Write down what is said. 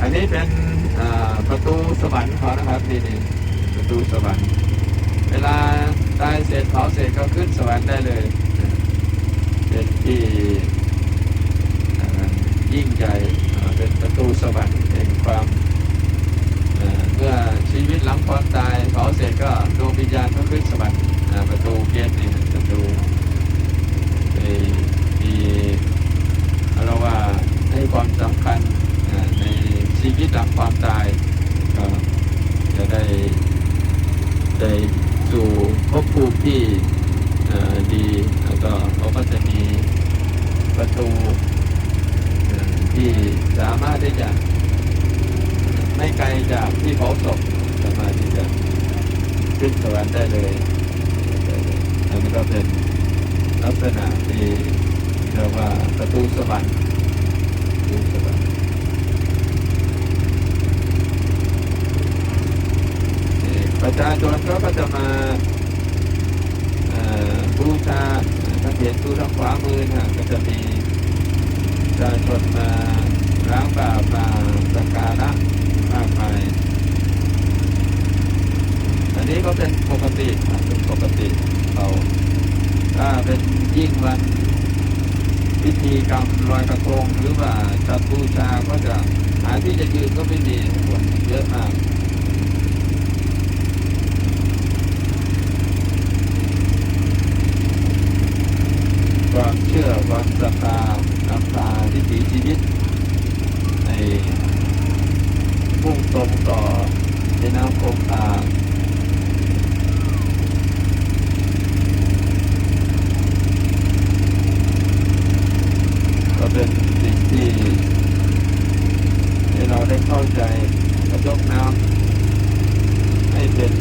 อันนี้เป็นประตูสวรรค์เขานะครับนี่นี่ประตูสวรรค์ เวลาตายเสร็จเผาเสร็จก็ขึ้นสวรรค์ได้เลยเป็นที่ยิ่งใหญ่เป็นประตูสวรรค์แห่งความเมื่อชีวิตหลังความตายเผาเสร็จก็ดวงวิญญาณก็ขึ้นสวรรค์อ่าประตูเกตนี่ประตูในมีเราว่าให้ความสำคัญอ่าใน ชีวิตหลังความตายก็จะได้ได้สู่ภพภูมิที่ดีแล้วก็เขาก็จะมีประตูที่สามารถที่จะไม่ไกลจากที่เผาศพสามารถที่จะขึ้นสวรรค์ได้เลยอันนี้ก็เป็นลักษณะที่เรียกว่าประตูสวรรค์ประตูสวรรค์ ประ ชาก็จะมาบูชาถ้าเห็นดูทางขวามือนะก็จะมีประชาชนมาล้างบาปมาสักการะมากมายอันนี้ก็เป็นปกติเป็นปกติเขาถ้าเป็นยิ่งวันพิธีกรรมลอยกระทงหรือว่าจัดบูชาก็จะหาที่จะยืนก็ไม่มีคนเยอะมาก ความเชื่อ ความศรัทธาน้ำตาที่ถีชีวิต ในพุ่งตรงต่อในน้ำคงคาก็เป็นสิ่งที่ให้เราได้เข้าใจกระยกน้ำให้เป็น